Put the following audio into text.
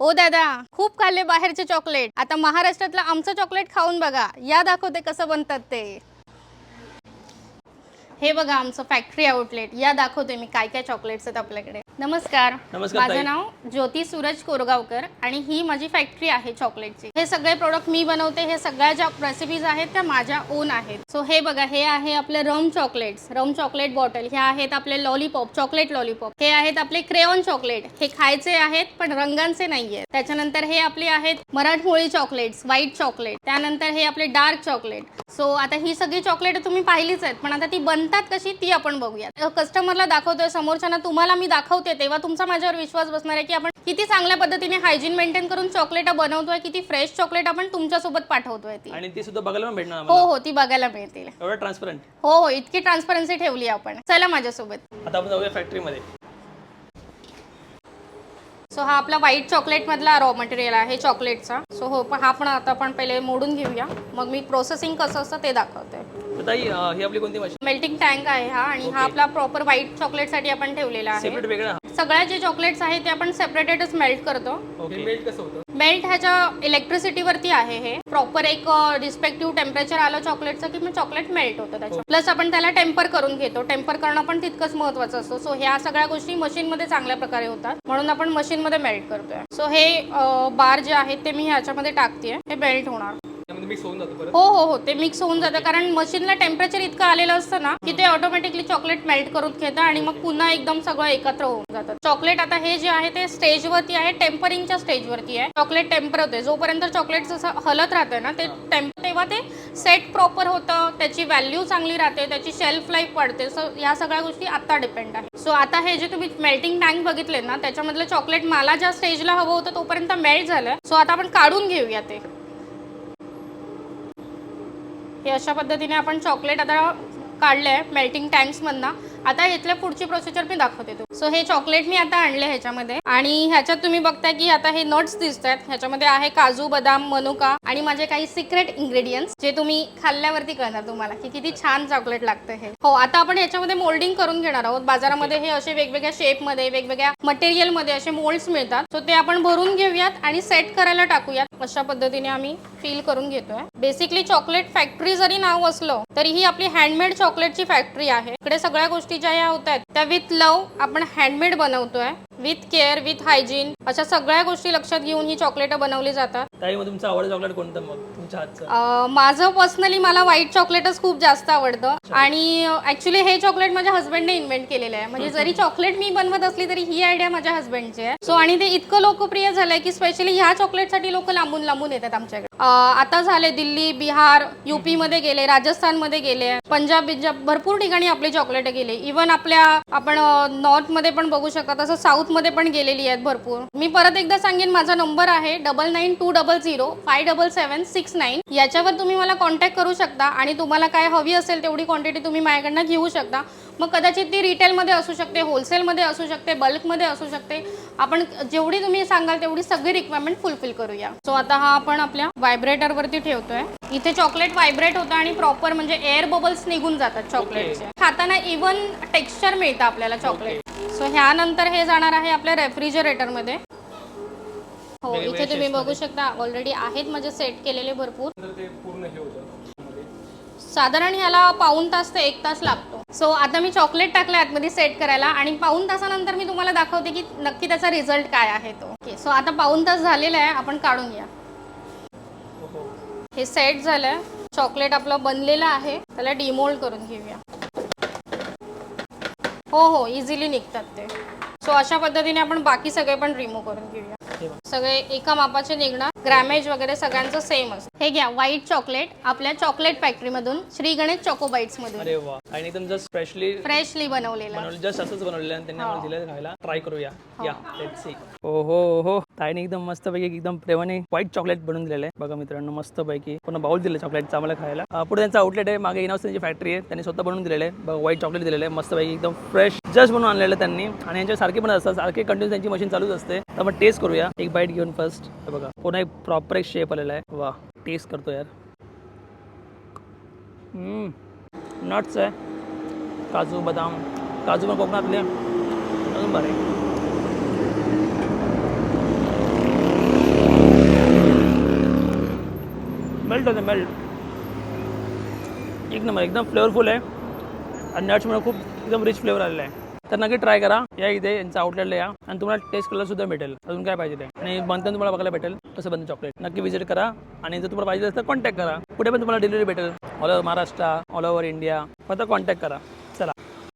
ओ दादा खूप खाल्ले बाहेरचे चॉकलेट. आता महाराष्ट्रातलं आमचं चॉकलेट खाऊन बघा. या दाखवते कसं बनतात ते. हे बघा आमचं फॅक्टरी आउटलेट या दाखवते मी काय काय चॉकलेट्स आहेत आपल्याकडे. नमस्कार. नमस्कार माझं ताई. नाव ज्योती सूरज कोरगावकर आणि ही माझी फॅक्टरी आहे चॉकलेटची हे सगळे प्रोडक्ट मी बनवते हे सगळ्या ज्या रेसिपीज आहेत त्या माझ्या ओन आहेत. सो हे बघा हे आहे आपले rum chocolates rum chocolate bottle हे आहेत आपले लॉलीपॉप चॉकलेट लॉलीपॉप हे आहेत आपले क्रेऑन चॉकलेट हे खायचे आहेत पण रंगांचे नाही आहेत त्याच्यानंतर हे आपले आहेत मराठमोळी चॉकलेट्स व्हाईट चॉकलेट त्यानंतर हे आपले डार्क चॉकलेट सो आता ही सगळी चॉकलेट तुम्ही पाहिलीच आहेत पण आता ती बनतात कशी ती आपण बघूया कस्टमरला दाखवतोय समोरच्यांना तुम्हाला मी दाखवते तेव्हा तुमचा माझ्यावर विश्वास बसणार आहे की आपण किती चांगल्या पद्धतीने हायजीन मेंटेन करून चॉकलेट बनवतोय किती फ्रेश चॉकलेट आपण तुमच्यासोबत पाठवतोय ती. आणि ती सुद्धा बघायला भेटणार हो हो ती बघायला मिळतील. एवढं ट्रान्सपरंट हो हो इतकी ट्रान्सपरन्सी ठेवली आपण. चला माझ्यासोबत. आता आपण जाऊया फॅक्टरीमध्ये सो हा आपला व्हाईट चॉकलेट मधला रॉ मटेरियल आहे चॉकलेटचा सो हो पण हा पण आता आपण पहिले मोडून घेऊया. मग मी प्रोसेसिंग कसं असतं ते दाखवते. ताई ही आपली कोणती मशीन मेल्टिंग टँक आहे हा आणि हा आपला प्रॉपर व्हाईट चॉकलेटसाठी आपण ठेवलेला आहे. सेपरेट वेगळा? सगळ्या जे चॉकलेट्स आहेत ते आपण सेपरेटेडच मेल्ट करतो. ओके मेल्ट कसं होतं? मेल्ट ह्याच्या इलेक्ट्रिसिटीवरती आहे हे. प्रॉपर एक रिस्पेक्टिव्ह टेम्परेचर आलं चॉकलेटचं की मग चॉकलेट मेल्ट होतं त्याच्या प्लस आपण त्याला टेम्पर करून घेतो. टेम्पर करणं पण तितकंच महत्वाचं असतं. सो ह्या सगळ्या गोष्टी मशीनमध्ये चांगल्या प्रकारे होतात. म्हणून आपण मशीनमध्ये मेल्ट करतोय. सो हे बार जे आहेत ते मी ह्याच्यामध्ये टाकते हे मेल्ट होणार. त्यामध्ये मिक्स होऊन जातो परत? हो हो हो. ते मिक्स होऊन जातं. कारण मशीनला टेम्परेचर इतकं आलेलं असतं ना की ते ऑटोमॅटिकली चॉकलेट मेल्ट करून घेतं आणि मग पुन्हा एकदम सगळं एकत्र होऊन जातं. चॉकलेट आता हे जे आहे ते स्टेजवरती आहे टेम्परिंगच्या स्टेजवरती आहे. चॉकलेट टेम्पर होते. जोपर्यंत चॉकलेट जसं हलत राहते ना ते टेम्प तेव्हा ते सेट प्रॉपर होतं. त्याची व्हॅल्यू चांगली राहते. त्याची शेल्फ लाईफ वाढते. सो या सगळ्या गोष्टी आता डिपेंड आहे सो आता हे जे तुम्ही मेल्टिंग टँक बघितले ना त्याच्यामधलं चॉकलेट मला ज्या स्टेजला हवं होतं तोपर्यंत मेल्ट झालं. सो आता आपण काढून घेऊया ते. हे अशा पद्धतीने आपण चॉकलेट आता काढलं आहे मेल्टिंग टँक्समधनं आता इथल्या पुढची प्रोसिजर मी दाखवते तू सो हे चॉकलेट मी आता आणले ह्याच्यामध्ये. आणि ह्याच्यात तुम्ही बघताय की आता हे नट्स दिसत आहेत ह्याच्यामध्ये आहे काजू बदाम मनुका आणि माझे काही सिक्रेट इंग्रेडियंट्स जे तुम्ही खाल्ल्यावरती कळणार तुम्हाला की किती छान चॉकलेट लागतं हे. हो आता आपण ह्याच्यामध्ये मोल्डिंग करून घेणार आहोत. बाजारामध्ये हे असे वेगवेगळ्या शेपमध्ये वेगवेगळ्या मटेरियलमध्ये असे मोल्ड्स मिळतात. सो ते आपण भरून घेऊयात आणि सेट करायला टाकूयात. अशा पद्धतीने आम्ही फील करून घेतोय. बेसिकली चॉकलेट फॅक्टरी जरी नाव असलं तरी ही आपली हँडमेड चॉकलेटची फॅक्टरी आहे. इकडे सगळ्या गोष्टी ज्या या होत आहेत त्या विथ लव आपण हँडमेड बनवतोय. विथ केअर विथ हायजीन अशा सगळ्या गोष्टी लक्षात घेऊन ही चॉकलेट बनवली जातात. ताई मग तुमचं आवडतं चॉकलेट कोणतं मग? तुमच्या हातचं? अं, माझं पर्सनली मला व्हाईट चॉकलेटच खूप जास्त आवडतं. आणि ऍक्च्युली हे चॉकलेट माझ्या हस्बंडने इन्व्हेंट केलेलं आहे. म्हणजे जरी चॉकलेट मी बनवत असली तरी ही आयडिया माझ्या हस्बंडची आहे. सो आणि ते इतकं लोकप्रिय झालंय की स्पेशली ह्या चॉकलेटसाठी लोक लांबून लांबून येतात आमच्याकडे. अं, आता झाले दिल्ली बिहार युपी मध्ये गेले राजस्थानमध्ये गेले. पंजाब बिंजाब भरपूर ठिकाणी आपले चॉकलेट गेले. इव्हन आपल्या आपण नॉर्थमध्ये पण बघू शकता तसं साऊथमध्ये पण गेलेली आहेत भरपूर. मी परत एकदा सांगेन माझा नंबर आहे double nine two double zero five double seven six nine याच्यावर तुम्ही मला कॉन्टॅक्ट करू शकता आणि तुम्हाला काय हवी असेल तेवढी क्वांटिटी तुम्ही माझ्याकडनं घेऊ शकता. मग कदाचित ती रिटेलमध्ये असू शकते होलसेलमध्ये असू शकते बल्कमध्ये असू शकते. आपण जेवढी तुम्ही सांगाल तेवढी सगळी रिक्वायरमेंट फुलफिल करूया. सो आता हा आपण आपल्या व्हायब्रेटरवरती ठेवतोय. इथे चॉकलेट व्हायब्रेट होतं आणि प्रॉपर म्हणजे एअर बबल्स निघून जातात चॉकलेटचे खाताना इव्हन टेक्स्चर मिळतं आपल्याला चॉकलेट सो ह्यानंतर हे जाणार आहे आपल्या रेफ्रिजरेटरमध्ये. हो इथे तुम्ही बघू शकता ऑलरेडी आहेत माझे सेट केलेले भरपूर. साधारण ह्याला पाऊन तास ते एक तास लागतो. सो आता मी चॉकलेट टाकलं आतमध्ये सेट करायला आणि पाऊन तासानंतर मी तुम्हाला दाखवते की नक्की त्याचा रिझल्ट काय आहे तो. ओके सो आता पाऊन तास झालेला आहे आपण काढून घ्या. हे. सेट झालंय. चॉकलेट आपलं बनलेलं आहे. त्याला डिमोल्ड करून घेऊया. हो हो इझिली निघतात ते. सो अशा पद्धतीने आपण बाकी सगळे पण रिमूव्ह करून घेऊया. सगळे एका मापाचे निघणार. ग्रॅमेज वगैरे सगळ्यांचं सेम असतं. हे घ्या व्हाईट चॉकलेट आपल्या चॉकलेट फॅक्टरी मधून श्री गणेश चॉकोबाईट्स मधून. अरे वा. आणि एकदम जस्ट फ्रेशली फ्रेशली बनवलेलं. बनवलं जस्ट असंच बनवलेलं आणि त्यांनी आम्हाला दिलं खायला. ट्राय करूया. हो. या लेट सी हो हो हो ताईने एकदम मस्त पैकी एकदम प्रेमाने व्हाईट चॉकलेट बनवून दिलेलं आहे. बघा मित्रांनो मस्त पैकी पूर्ण बाउल दिलं चॉकलेटचं आम्हाला खायला. अं, पुढे त्यांचा आउटलेट आहे मागे इनॉस त्यांची फॅक्टरी आहे. त्यांनी स्वतः बनवून दिलेलं आहे. बघा व्हाईट चॉकलेट दिलेलं आहे. मस्त पैकी एकदम फ्रेश जस्ट बनवून आणलेलं आहे त्यांनी. आणि यांच्या सारखे पण असतात. सारखे कंटिन्यू त्यांची मशीन चालूच असते. तर आपण टेस्ट करूया. एक बाईट घेऊन फर्स्ट हे बघा पुन्हा एक प्रॉपर एक शेप आलेला आहे. वा टेस्ट कर दो यार हम्म. नट्स है. काजू, बादाम. काजू में कोकोनट ले. नंबर है मेल्ट होते मेल्ट एक नंबर एकदम फ्लेवरफुल है और नट्स में खूब एकदम रिच फ्लेवर आ रहा है तर नक्की ट्राय करा. या इथे यांचा आउटलेटला या आणि तुम्हाला टेस्ट कलर सुद्धा भेटेल. अजून काय पाहिजे ते? आणि बंधन तुम्हाला बघायला भेटेल कसं बनतं चॉकलेट नक्की विजिट करा. आणि जर तुम्हाला पाहिजे असेल तर कॉन्टॅक्ट करा. कुठे पण तुम्हाला डिलिव्हरी भेटेल. All over Maharashtra all over India फक्त कॉन्टॅक्ट करा.